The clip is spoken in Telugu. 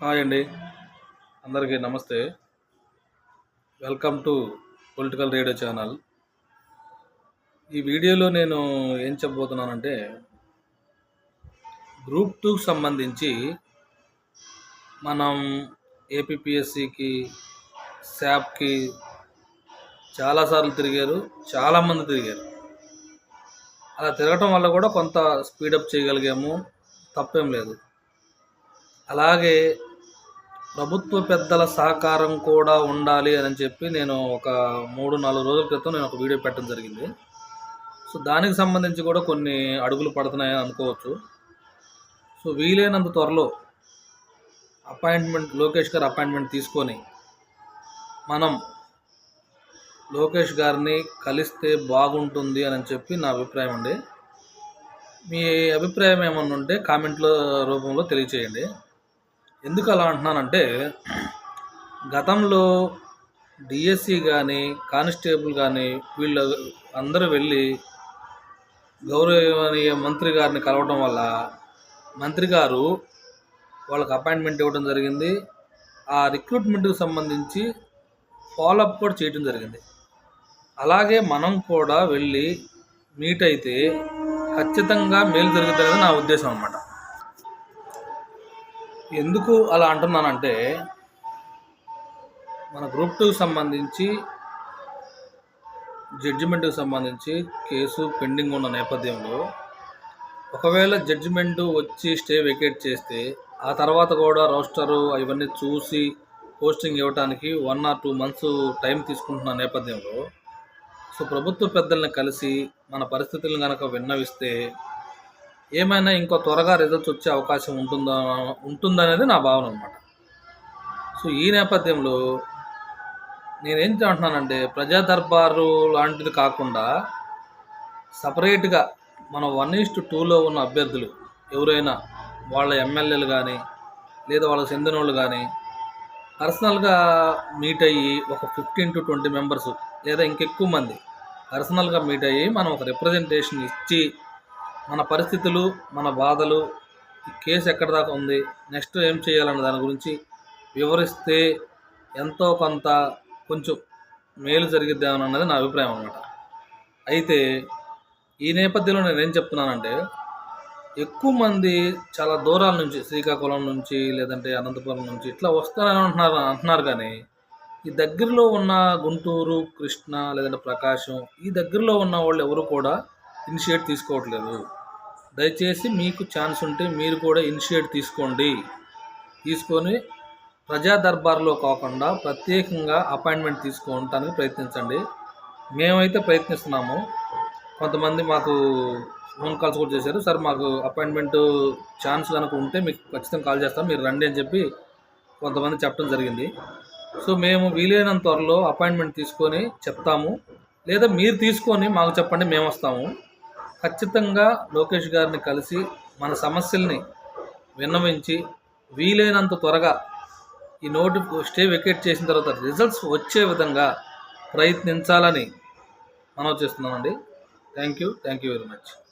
హాయ్ అండి. అందరికీ నమస్తే. Welcome to political radio channel. ఈ వీడియోలో నేను ఏం చెప్పబోతున్నానంటే గ్రూప్ టూకి సంబంధించి మనం ఏపీఎస్సికి శాప్కి చాలాసార్లు తిరిగారు చాలామంది తిరిగారు. అలా తిరగటం వల్ల కూడా కొంత స్పీడప్ చేయగలిగాము తప్పేం లేదు. అలాగే ప్రభుత్వ పెద్దల సహకారం కూడా ఉండాలి అని చెప్పి నేను ఒక మూడు నాలుగు రోజుల క్రితం నేను ఒక వీడియో పెట్టడం జరిగింది. సో దానికి సంబంధించి కూడా కొన్ని అడుగులు పడుతున్నాయని అనుకోవచ్చు. సో వీలైనంత త్వరలో అపాయింట్మెంట్ లోకేష్ గారు అపాయింట్మెంట్ తీసుకొని మనం లోకేష్ గారిని కలిస్తే బాగుంటుంది అని చెప్పి నా అభిప్రాయం అండి. మీ అభిప్రాయం ఏమన్నా ఉంటే కామెంట్ల రూపంలో తెలియచేయండి. ఎందుకు అలా అంటున్నానంటే గతంలో డిఎస్సి కానీ కానిస్టేబుల్ కానీ వీళ్ళు అందరూ వెళ్ళి గౌరవనీయ మంత్రి గారిని కలవడం వల్ల మంత్రి గారు వాళ్ళకి అపాయింట్మెంట్ ఇవ్వడం జరిగింది. ఆ రిక్రూట్మెంట్కి సంబంధించి ఫాలోఅప్ కూడా చేయడం జరిగింది. అలాగే మనం కూడా వెళ్ళి మీట్ అయితే ఖచ్చితంగా మేలు జరుగుతుందని నా ఉద్దేశం అన్నమాట. ఎందుకు అలా అంటున్నానంటే మన గ్రూప్ టూ సంబంధించి జడ్జిమెంట్కి సంబంధించి కేసు పెండింగ్ ఉన్న నేపథ్యంలో ఒకవేళ జడ్జిమెంట్ వచ్చి స్టే వెకేట్ చేస్తే ఆ తర్వాత కూడా రోస్టరు ఇవన్నీ చూసి పోస్టింగ్ ఇవ్వడానికి one or two months time తీసుకుంటున్న నేపథ్యంలో సో ప్రభుత్వ పెద్దల్ని కలిసి మన పరిస్థితులను కనుక విన్నవిస్తే ఏమైనా ఇంకో త్వరగా రిజల్ట్స్ వచ్చే అవకాశం ఉంటుందా ఉంటుందనేది నా భావన అనమాట సో ఈ నేపథ్యంలో నేనేం అంటున్నానంటే ప్రజా దర్బారు లాంటిది కాకుండా సపరేట్గా మన వన్ ఈస్ట్ టూలో ఉన్న అభ్యర్థులు ఎవరైనా వాళ్ళ ఎమ్మెల్యేలు కానీ లేదా వాళ్ళకి చెందిన వాళ్ళు కానీ పర్సనల్గా మీట్ అయ్యి ఒక ఫిఫ్టీన్ టు ట్వంటీ మెంబర్స్ లేదా ఇంకెక్కువ మంది పర్సనల్గా మీట్ అయ్యి మనం ఒక రిప్రజెంటేషన్ ఇచ్చి మన పరిస్థితులు మన బాధలు కేసు ఎక్కడ దాకా ఉంది నెక్స్ట్ ఏం చేయాలన్న దాని గురించి వివరిస్తే ఎంతో కొంత కొంచెం మేలు జరిగిద్దామని అన్నది నా అభిప్రాయం అనమాట అయితే ఈ నేపథ్యంలో నేను ఏం చెప్తున్నానంటే ఎక్కువ మంది చాలా దూరాల నుంచి శ్రీకాకుళం నుంచి లేదంటే అనంతపురం నుంచి ఇట్లా వస్తారని అంటున్నారు అంటున్నారు కానీ ఈ దగ్గరలో ఉన్న గుంటూరు కృష్ణ లేదంటే ప్రకాశం ఈ దగ్గరలో ఉన్న వాళ్ళు ఎవరు కూడా ఇనిషియేట్ తీసుకోవట్లేదు. దయచేసి మీకు ఛాన్స్ ఉంటే మీరు కూడా ఇనిషియేట్ తీసుకోండి. తీసుకొని ప్రజా దర్బార్లో కాకుండా ప్రత్యేకంగా అపాయింట్మెంట్ తీసుకోవటానికి ప్రయత్నించండి. మేమైతే ప్రయత్నిస్తున్నాము. కొంతమంది మాకు ఫోన్ కాల్స్ కూడా చేశారు. సార్ మాకు అపాయింట్మెంట్ ఛాన్స్ కనుక ఉంటే మీకు ఖచ్చితంగా కాల్ చేస్తాం. మీరు రండి అని చెప్పి కొంతమంది చెప్పడం జరిగింది. సో మేము వీలైనంత త్వరలో అపాయింట్మెంట్ తీసుకొని చెప్తాము. లేదా మీరు తీసుకొని మాకు చెప్పండి మేము వస్తాము. ఖచ్చితంగా లోకేష్ గారిని కలిసి మన సమస్యల్ని విన్నవించి వీలైనంత త్వరగా ఈ నోటి స్టే వెకేట్ చేసిన తర్వాత రిజల్ట్స్ వచ్చే విధంగా ప్రయత్నించాలని మనం చేస్తున్నామండి. Thank you. Thank you very much.